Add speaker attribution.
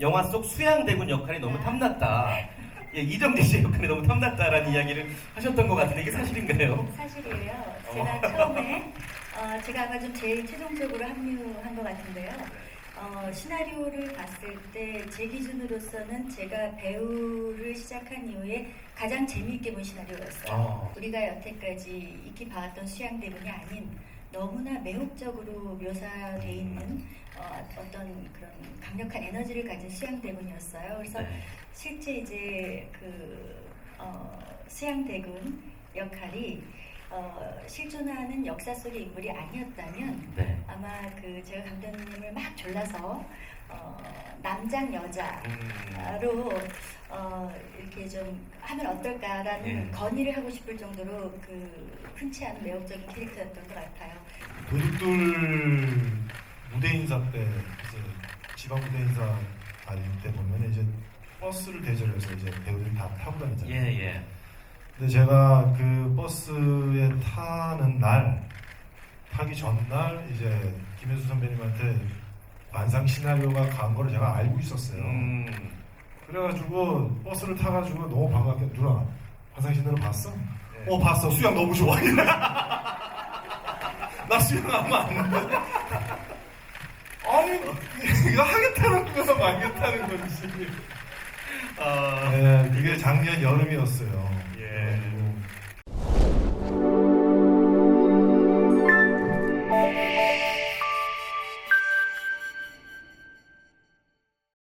Speaker 1: 영화 속 수양대군 역할이 너무 탐났다. 예, 이정재 씨 역할이 너무 탐났다라는 이야기를 하셨던 것 같은데 이게 사실인가요?
Speaker 2: 사실이에요. 제가 처음에 어, 제가 아마 좀 제일 최종적으로 합류한 것 같은데요. 어, 시나리오를 봤을 때 제 기준으로서는 제가 배우를 시작한 이후에 가장 재미있게 본 시나리오였어요.
Speaker 1: 아.
Speaker 2: 우리가 여태까지 익히 봐왔던 수양대군이 아닌 너무나 매혹적으로 묘사돼 있는 어, 어떤 그런 강력한 에너지를 가진 수양 대군이었어요. 그래서
Speaker 1: 네.
Speaker 2: 실제 이제 그 어, 수양 대군 역할이 어, 실존하는 역사 속의 인물이 아니었다면
Speaker 1: 네.
Speaker 2: 아마 그 제가 감독님을 막 졸라서 어, 남장 여자로
Speaker 1: 음.
Speaker 2: 어, 이렇게 좀 하면 어떨까라는
Speaker 1: 예.
Speaker 2: 건의를 하고 싶을 정도로 그 흔치 않은 매력적인 캐릭터였던 것 같아요.
Speaker 3: 도둑들 무대 인사 때 이제 지방 무대 인사 다닐 때 보면 이제 버스를 대절해서 이제 배우들이 다 타고 다니잖아요.
Speaker 1: 예, 예.
Speaker 3: 근데 제가 그 버스에 타는 날 타기 전날 이제 김혜수 선배님한테 관상 시나리오가 간 거를 제가 알고 있었어요.
Speaker 1: 음.
Speaker 3: 그래가지고 버스를 타가지고 너무 반갑게 누나 시나리오 봤어?
Speaker 1: 네.
Speaker 3: 어 봤어 수영 너무 좋아. 나 수영하면 안 돼. 아니 이거 하겠다는 거야 말겠다는 건지.
Speaker 1: 아,
Speaker 3: 네, 그게 작년 여름이었어요.
Speaker 1: 예.